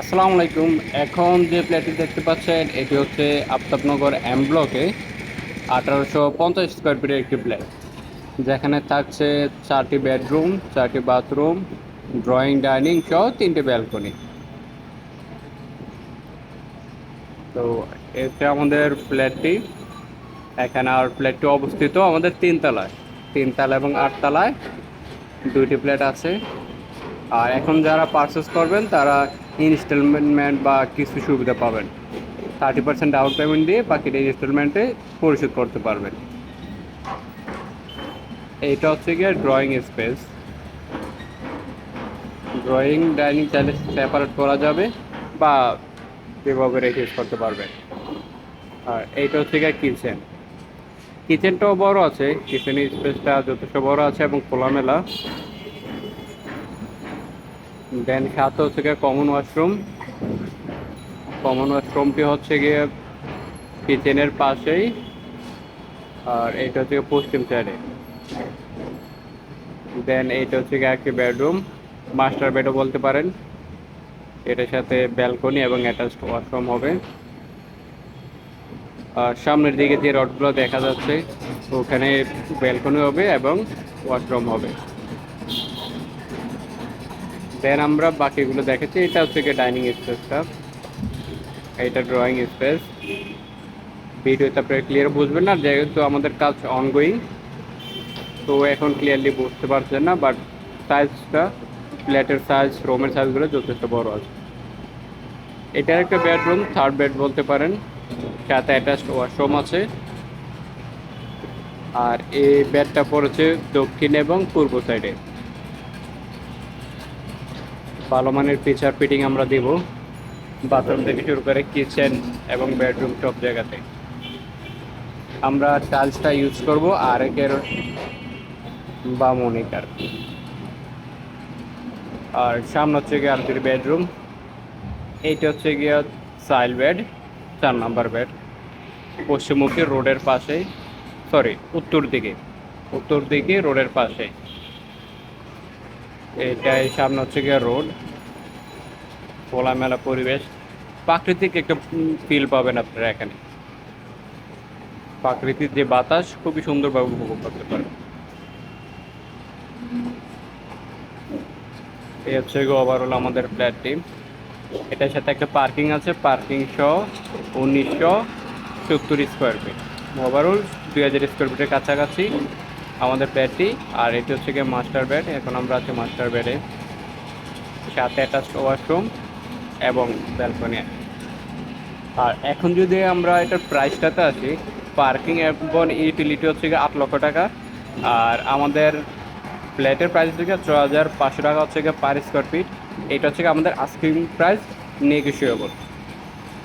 আসসালামু আলাইকুম। এখন যে প্লেটটি দেখতে পাচ্ছেন, এটি হচ্ছে আফতাবনগর এম ব্লকে আঠারোশো পঞ্চাশ স্কোয়ার ফিটের একটি প্লেট যেখানে থাকছে চারটি বেডরুম চারটি বাথরুম ড্রয়িং ডাইনিং সহ তিনটি ব্যালকনি তো এতে আমাদের ফ্ল্যাটটি এখানে আর ফ্ল্যাটটি অবস্থিত আমাদের তিনতলায়। তিনতলা এবং আটতলায় দুইটি ফ্ল্যাট আছে। আর এখন যারা পারচেস করবেন, তারা ইনস্টলমেন্ট বা কিছু সুবিধা পাবেন। থার্টি পার্সেন্ট ডাউন পেমেন্ট দিয়ে বাকিটা ইনস্টলমেন্টে পরিশোধ করতে পারবেন। এইটা হচ্ছে গিয়ে ড্রয়িং স্পেস ড্রয়িং ডাইনিং চাইলে সেপারেট করা যাবে বা যেভাবে রেখে করতে পারবেন। আর এইটা হচ্ছে গিয়ে কিচেন কিচেনটাও বড় আছে কিচেনের স্পেসটা যথেষ্ট বড় আছে এবং খোলামেলা। দেন সাথে হচ্ছে গিয়ে কমন ওয়াশরুম কমন ওয়াশরুমটি হচ্ছে গিয়ে কিচেনের পাশেই, আর এটা হচ্ছে পশ্চিম সাইডে দেন এইটা হচ্ছে গিয়ে একটি বেডরুম মাস্টার বেডও বলতে পারেন। এটার সাথে ব্যালকনি এবং অ্যাটাচড ওয়াশরুম হবে। আর সামনের দিকে যে রডগুলো দেখা যাচ্ছে, ওখানে ব্যালকনি হবে এবং ওয়াশরুম হবে। দেন আমরা বাকিগুলো দেখেছি। এটা হচ্ছে গিয়ে ডাইনিং স্পেসটা এটা ড্রয়িং স্পেস ভিডিওতে আপনারা ক্লিয়ার বুঝবেন না, যেহেতু আমাদের কাজ অনগোয়িং তো এখন ক্লিয়ারলি বুঝতে পারছেন না বাট সাইজটা ফ্ল্যাটের সাইজ রুমের সাইজগুলো যথেষ্ট বড় আছে। এটার একটা বেডরুম থার্ড বেড বলতে পারেন। সাথে অ্যাটাচড ওয়াশরুম আছে। আর এই বেডটা পড়েছে দক্ষিণ এবং পূর্ব সাইডে ভালো মানের ফিচার ফিটিং আমরা দিব। বাথরুম থেকে শুরু করে কিচেন এবং বেডরুম সব জায়গাতে। আমরা টাইলসটা ইউজ করব আর একের বা মনিকার আর সামনে হচ্ছে গিয়ে আর বেডরুম এইটা হচ্ছে গিয়ে সাইল বেড চার নাম্বার বেড পশ্চিমমুখী রোডের পাশে সরি উত্তর দিকে। উত্তর দিকে রোডের পাশে এটাই সামনে হচ্ছে গিয়ে রোড খোলামেলা পরিবেশ। প্রাকৃতিক একটা ফিল পাবেন আপনারা এখানে। প্রাকৃতিক যে বাতাস, খুবই সুন্দরভাবে উপভোগ করতে পারেন এই হচ্ছে ওভারঅল আমাদের ফ্ল্যাটটি এটার সাথে একটা পার্কিং আছে। পার্কিং সহ উনিশশো সত্তর স্কোয়ার ফিট ওভারঅল দুই হাজার স্কোয়ার ফিটের কাছাকাছি। আমাদের বেডটি আর এটি হচ্ছে গিয়ে মাস্টার বেড এখন আমরা আছি মাস্টার বেডে সাথে অ্যাটাচড ওয়াশরুম এবং ব্যালকনি আর এখন যদি আমরা এটার প্রাইসটাতে আসি পার্কিং এবং ইউটিলিটি হচ্ছে গিয়ে আট লক্ষ টাকা। আর আমাদের ফ্ল্যাটের প্রাইস হচ্ছে গিয়ে ছ হাজার পাঁচশো টাকা হচ্ছে গিয়ে পার স্কোয়ার ফিট এটা হচ্ছে আমাদের আস্কিং প্রাইস নেগোসিয়েবল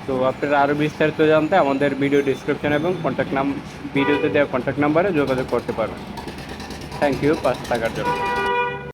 তো আপনারা আরও বিস্তারিত জানতে আমাদের ভিডিও ডিসক্রিপশন এবং কন্ট্যাক্ট নাম ভিডিওতে দেওয়া কন্ট্যাক্ট নাম্বারে যোগাযোগ করতে পারবেন। থ্যাংক ইউ পাঁচ টাকার জন্য।